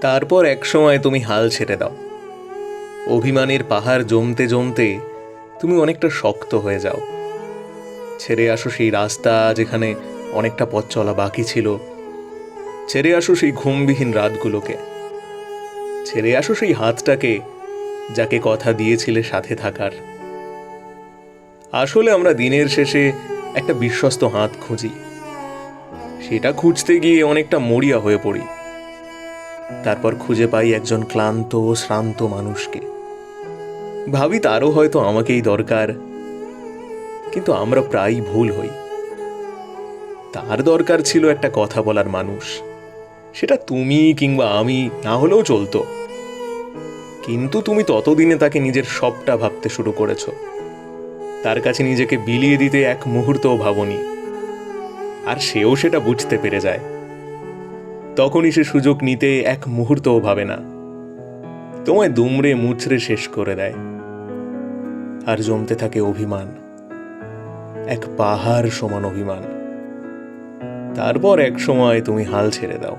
তারপর এক সময় তুমি হাল ছেড়ে দাও। অভিমানের পাহাড় জমতে জমতে তুমি অনেকটা শক্ত হয়ে যাও। ছেড়ে আসো সেই রাস্তা যেখানে অনেকটা পথ চলা বাকি ছিল। ছেড়ে আসো সেই ঘুমবিহীন রাতগুলোকে। ছেড়ে আসো সেই হাতটাকে যাকে কথা দিয়েছিলে সাথে থাকার। আসলে আমরা দিনের শেষে একটা বিশ্বস্ত হাত খুঁজি। সেটা খুঁজতে গিয়ে অনেকটা মরিয়া হয়ে পড়ি। তারপর খুঁজে পাই একজন ক্লান্ত ও শ্রান্ত মানুষকে। ভাবি তারও হয়তো আমাকেই দরকার, কিন্তু আমরা প্রায়ই ভুল হই। তার দরকার ছিল একটা কথা বলার মানুষ। সেটা তুমি কিংবা আমি না হলেও চলতো। কিন্তু তুমি ততদিনে তাকে নিজের সবটা ভাবতে শুরু করেছ। তার কাছে নিজেকে বিলিয়ে দিতে এক মুহূর্তও ভাবনি। আর সেও সেটা বুঝতে পেরে যায়। তখনই সে সুযোগ নিতে এক মুহূর্তও ভাবে না। তোমায় দুমড়ে মুচড়ে শেষ করে দেয়। আর জমতে থাকে অভিমান। এক পাহাড় সমান অভিমান। তারপর এক সময় তুমি হাল ছেড়ে দাও।